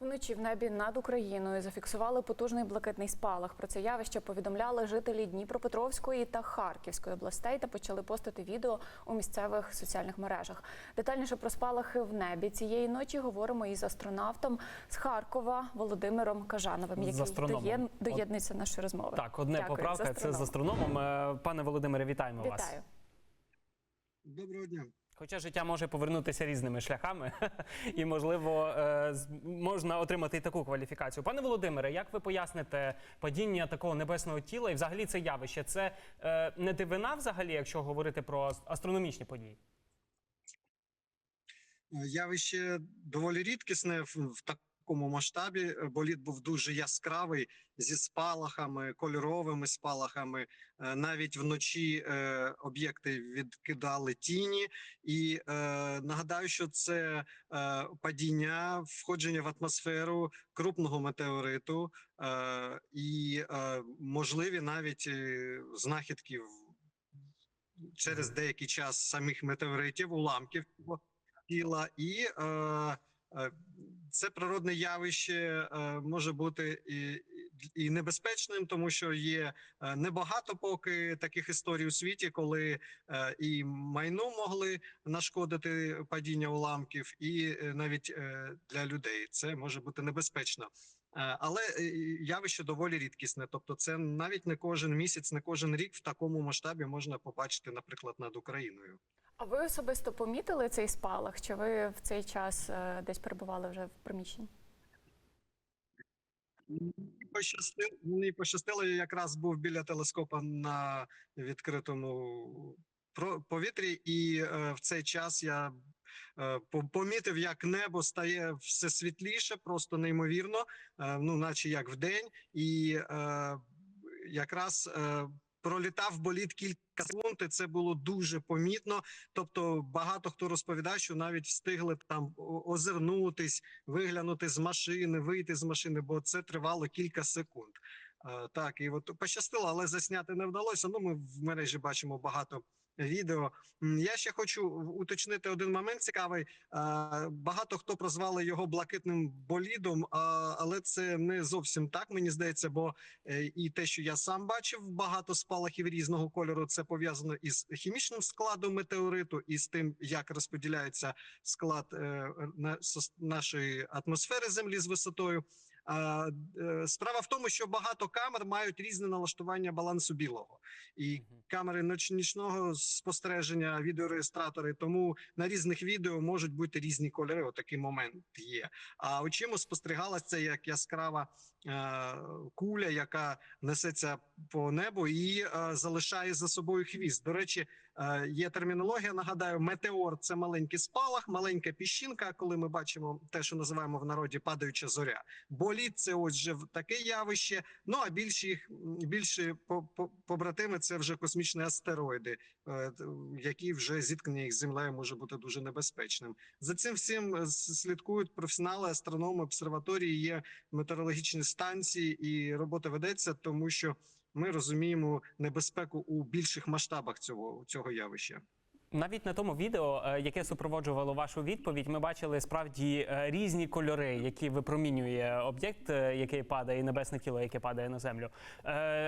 Вночі в небі над Україною зафіксували потужний блакитний спалах. Про це явище повідомляли жителі Дніпропетровської та Харківської областей та почали постити відео у місцевих соціальних мережах. Детальніше про спалахи в небі цієї ночі говоримо із астронавтом з Харкова Володимиром Кажановим, З який доєд- доєднується до нашої розмови. Так, одне Дякую, поправка. Це з астрономом. Е, Пане Володимире, вітаємо вас. Доброго дня. Хоча життя може повернутися різними шляхами, і можливо е, можна отримати і таку кваліфікацію. Пане Володимире, як ви поясните падіння такого небесного тіла і взагалі це явище? Це е, не дивина, взагалі, якщо говорити про астрономічні події? Е, Явище доволі рідкісне в, в такому масштабі. Е, Болід був дуже яскравий зі спалахами, кольоровими спалахами. Е, Навіть вночі е, об'єкти відкидали тіні. І нагадаю, що це падіння, входження в атмосферу крупного метеориту і можливі навіть знахідки через деякий час самих метеоритів, уламків тіла, і це природне явище е, може бути і, і небезпечним, тому що є е, небагато поки таких історій у світі, коли е, і майну могли нашкодити падіння уламків, і е, навіть е, для людей це може бути небезпечно. Е, Але е, явище доволі рідкісне, тобто, це навіть не кожен місяць, не кожен рік в такому масштабі можна побачити, наприклад, над Україною. А ви особисто помітили цей спалах? Чи ви в цей час е, десь перебували вже в приміщенні? Пощастило, мені пощастило, я якраз був біля телескопа на відкритому повітрі, і е, в цей час я е, помітив, як небо стає все світліше, просто неймовірно, е, ну наче як вдень, і е, якраз е, пролітав боліт кілька секунд, і це було дуже помітно. Тобто, багато хто розповідає, що навіть встигли там озирнутись, виглянути з машини, вийти з машини, бо це тривало кілька секунд. Е, Так, і от пощастило, але засняти не вдалося. Ну, ми в мережі бачимо багато відео. Я ще хочу уточнити один момент цікавий. Е, Багато хто прозвали його блакитним болідом, але це не зовсім так, мені здається, бо е, і те, що я сам бачив, багато спалахів різного кольору, це пов'язано із хімічним складом метеориту, і з тим, як розподіляється склад е, нашої атмосфери Землі з висотою. Е, Справа в тому, що багато камер мають різне налаштування балансу білого, і камери нічного спостереження, відеореєстратори. Тому на різних відео можуть бути різні кольори. Отакий момент є. А очима спостерігалася це як яскрава е, куля, яка несеться по небу і е, залишає за собою хвіст. До речі, є термінологія. Нагадаю, метеор це маленький спалах, маленька піщинка. Коли ми бачимо те, що називаємо в народі падаюча зоря. Боліт це ось вже таке явище. Ну а більші їх більші по- по- побратими це вже космічні астероїди, е, які вже зіткнення їх з землею може бути дуже небезпечним. За цим всім е, слідкують професіонали, астрономи, обсерваторії, є метеорологічні станції, і робота ведеться, тому що ми розуміємо небезпеку у більших масштабах цього, цього явища. Навіть на тому відео, е, яке супроводжувало вашу відповідь, ми бачили справді е, різні кольори, які випромінює об'єкт, е, який падає, і небесне тіло, яке падає на землю.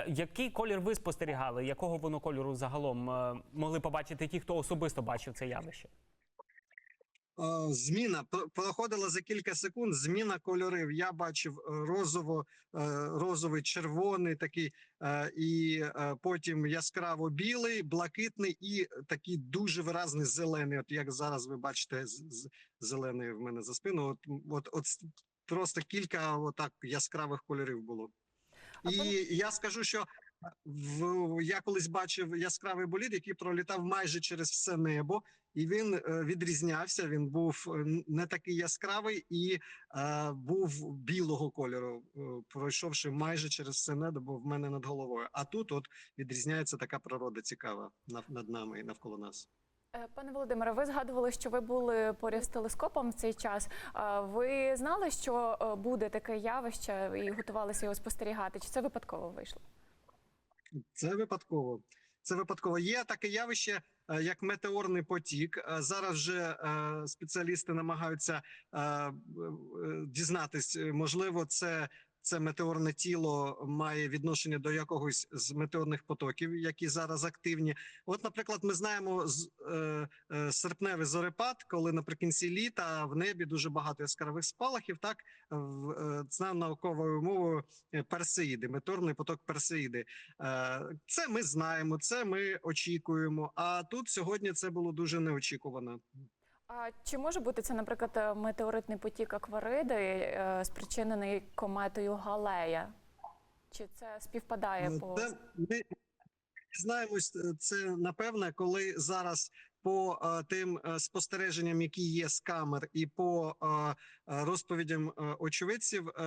Який колір ви спостерігали? Якого воно кольору загалом могли побачити ті, хто особисто бачив це явище? Е, Зміна проходила за кілька секунд. Зміна кольорів. Я бачив е, розово, е, розовий, червоний такий, і потім яскраво білий, блакитний і такий дуже виразний зелений. От як зараз ви бачите, зелений в мене за спину. От, от, от просто кілька отак яскравих кольорів було. І я скажу, що в я колись бачив яскравий болід, який пролітав майже через все небо, і він е, відрізнявся. Він був е, не такий яскравий і е, був білого кольору, е, пройшовши майже через все небо в мене над головою. А тут от відрізняється така природа цікава над нами і навколо нас. Пане Володимире, ви згадували, що ви були поряд з телескопом в цей час. Ви знали, що буде таке явище і готувалися його спостерігати? Чи це випадково вийшло? Це випадково. це випадково. Є таке явище, е, як метеорний потік. Е, Зараз вже е, спеціалісти намагаються дізнатись, можливо, це. Це метеорне тіло має відношення до якогось з метеорних потоків, які зараз активні. От, наприклад, ми знаємо з е, е, серпневий зорепад, коли наприкінці літа в небі дуже багато яскравих спалахів. Так в е, це науковою мовою е, персеїди, метеорний поток персеїди. Е, Це ми знаємо, це ми очікуємо. А тут сьогодні це було дуже неочікувано. А чи може бути це, наприклад, е, метеоритний потік аквариди, е, спричинений кометою Галея? Чи це співпадає по Це ми дізнаємось е, це напевне, коли зараз по е, тим спостереженням, які є з камер, і по е, розповідям очевидців, е,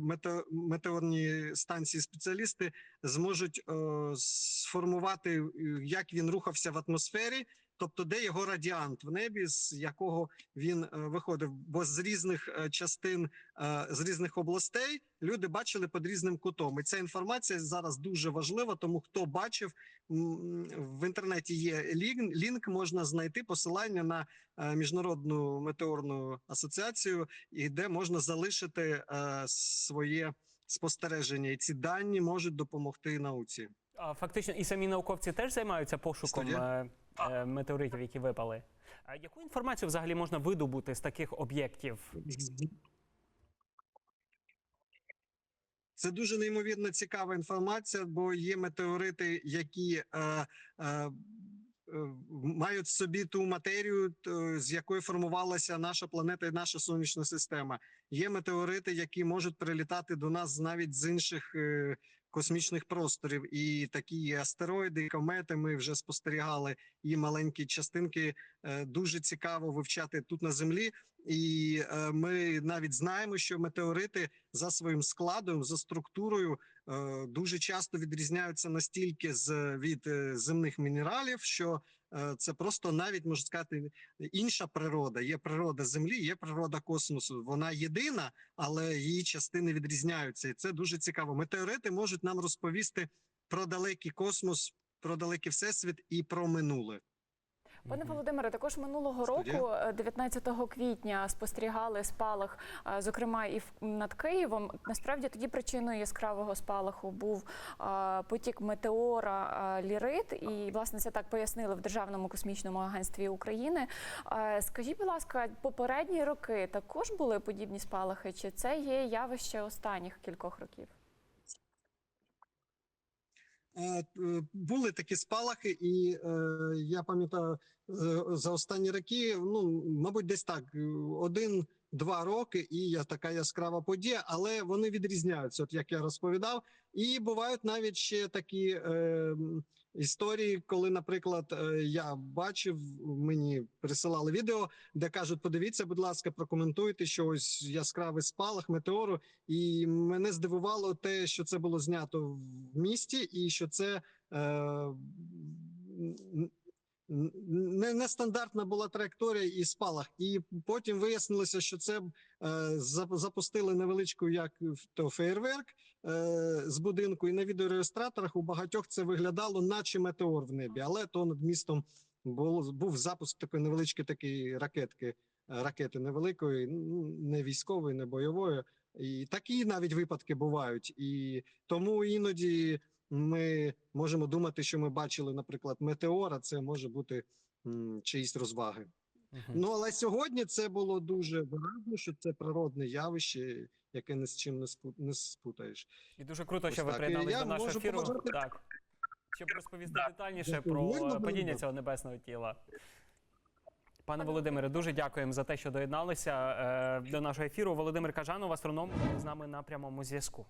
мете- метеорні станції спеціалісти зможуть е, сформувати, як він рухався в атмосфері. Тобто, де його радіант в небі, з якого він е, виходив, бо з різних е, частин е, з різних областей люди бачили під різним кутом. І ця інформація зараз дуже важлива. Тому хто бачив в інтернеті є лінк, можна знайти посилання на міжнародну метеорну асоціацію, і де можна залишити своє спостереження. І ці дані можуть допомогти науці. А фактично, і самі науковці теж займаються пошуком Студія? Е, е, метеоритів, які випали. А яку інформацію взагалі можна видобути з таких об'єктів? Це дуже неймовірно цікава інформація, бо є метеорити, які е, е, е, мають в собі ту матерію, з якої формувалася наша планета і наша сонячна система. Є метеорити, які можуть прилітати до нас навіть з інших е, космічних просторів. І такі астероїди, комети. Ми вже спостерігали і маленькі частинки. Е, дуже цікаво вивчати тут на землі. І е, ми навіть знаємо, що метеорити за своїм складом, за структурою е, дуже часто відрізняються настільки з від земних мінералів, що це просто навіть можна сказати інша природа. Є природа землі, є природа космосу. Вона єдина, але її частини відрізняються, і це дуже цікаво. Метеорити можуть нам розповісти про далекий космос, про далекий всесвіт і про минуле. Пане Володимире, також минулого року, е, 19 квітня, спостерігали спалах, е, зокрема і над Києвом. Насправді тоді причиною яскравого спалаху був е, потік метеора е, Лірит, і власне це так пояснили в Державному космічному агентстві України. Е, Скажіть, будь ласка, попередні роки також були подібні спалахи, чи це є явище останніх кількох років? Е, Були такі спалахи, і е, я пам'ятаю за останні роки, ну мабуть, десь так е, один-два роки, і я така яскрава подія, але вони відрізняються, от як я розповідав. І бувають навіть ще такі е, історії, коли, наприклад, е, я бачив, мені присилали відео, де кажуть: подивіться, будь ласка, прокоментуйте, що ось яскравий спалах метеору. І мене здивувало те, що це було знято в місті, і що це е, нестандартна була траєкторія і спалах. І потім вияснилося, що це е, запустили невеличку як то феєрверк е, з будинку, і на відеореєстраторах у багатьох це виглядало, наче метеор в небі, але то над містом було, був запуск такої невеличкої такої ракетки. е, Ракети невеликої, ну, не військової, не бойової, і такі навіть випадки бувають. І тому іноді ми можемо думати, що ми бачили, наприклад, метеора, це може бути м, чиїсь розваги. Мгм. Ну але сьогодні це було дуже виразно, що це природне явище, яке ні з чим не спу- не спутаєш. І дуже круто, що ви так. приєдналися до нашого ефіру. побажати- Так. Щоб розповісти детальніше Дякую. про е, падіння мирно. цього небесного тіла. Пане Володимире, дуже дякуємо за те, що доєдналися е, до нашого ефіру. Володимир Кажанов, астроном, з нами на прямому зв'язку.